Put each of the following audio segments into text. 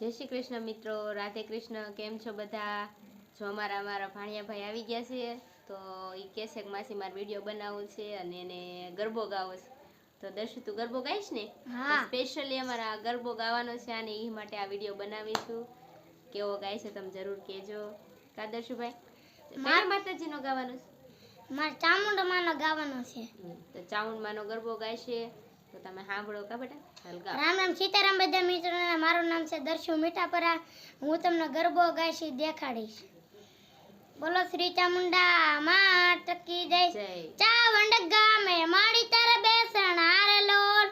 જય શ્રી કૃષ્ણ મિત્રો રાધે કૃષ્ણ. કેમ છો બધા? જો અમારા અમારા ભાણિયાભાઈ આવી ગયા છે તો એ કહે છે કે માસી મારે વીડિયો બનાવો છે અને એને ગરબો ગાવો છે. તો દર્શુ તું ગરબો ગાઈશ ને? હા. સ્પેશિયલી અમારા ગરબો ગાવાનો છે અને એ માટે આ વીડિયો બનાવીશું. કેવો ગાય છે તમે જરૂર કહેજો. કા દર્શુભાઈ? કયા માતાજીનો ગાવાનો છે? મારે ચામુંડમાનો ગાવાનો છે. તો ચાઉંડમાંનો ગરબો ગાયશે તો તમે સાંભળો કા બેટા? હલકા. રામ રામ સીતારામ બધા મિત્રો મારું નામ છે દર્શુ મીઠાપરા. હું તમને ગરબો ગાઈશી દેખાડીશ. બોલો શ્રી ચામુંડા માં ટકી જય. જય. ચાવંડ ગામે માડી તારે બેસણ આરે લોલ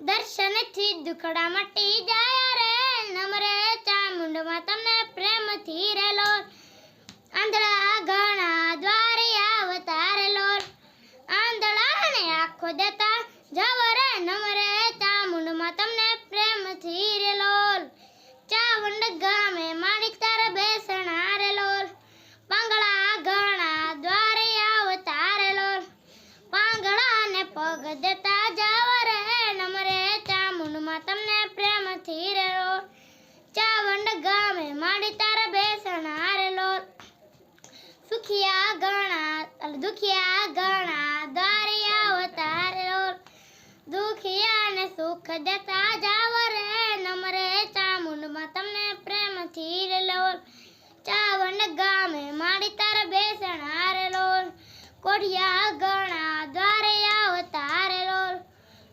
દર્શનથી દુખડા મટી જાય રે નમરે ચામુંડમાં તમને પ્રેમથી ને પગ દેતા જાવ રે નમરે ચામુંડમાં તમને પ્રેમથી રે લોલ ચાવંડ ગામે માડી તારે બેસણા આરે લોલ સુખિયા ગણા, દુખિયા ગણા દ્વારિયા અવતાર લોલ દુખિયા ને સુખ દેતા જાવ રે નમરે ચામુંડમાં તમને પ્રેમથી રે લોલ ચાવંડ ગામે માડી તારે બેસણા હારે લોલ કોઢિયા ગણા દ્વારે આવતારે લોલ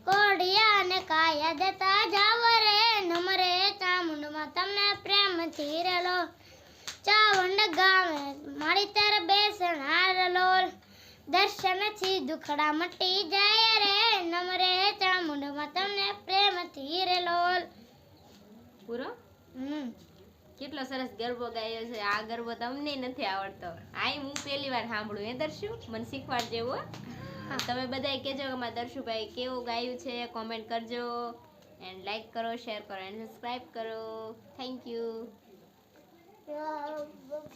કોઢિયા ને કાયા દેતા જાવ રે નમરે ચામુંડમાં તમને પ્રેમથી રે લોલ ચાવંડ ગામે. માડી તારે બેસણ હારે દર્શન દર્શનથી દુખડા મટી જાય રે. નમરે ચામુંડમાં તમને પ્રેમથી રે લોલ પૂરો? હમ. કેટલો સરસ ગરબો ગાયો છે. આ ગરબો તમને નથી આવડતો. આ હું પહેલી વાર સાંભળું. એ દર્શુ મને શીખવાડ જેવું તમે બધાય કહેજો કે મારા દર્શુભાઈ કેવું ગાયું છે. કોમેન્ટ કરજો. એન્ડ લાઈક કરો શેર કરો એન્ડ સબસ્ક્રાઈબ કરો. Thank you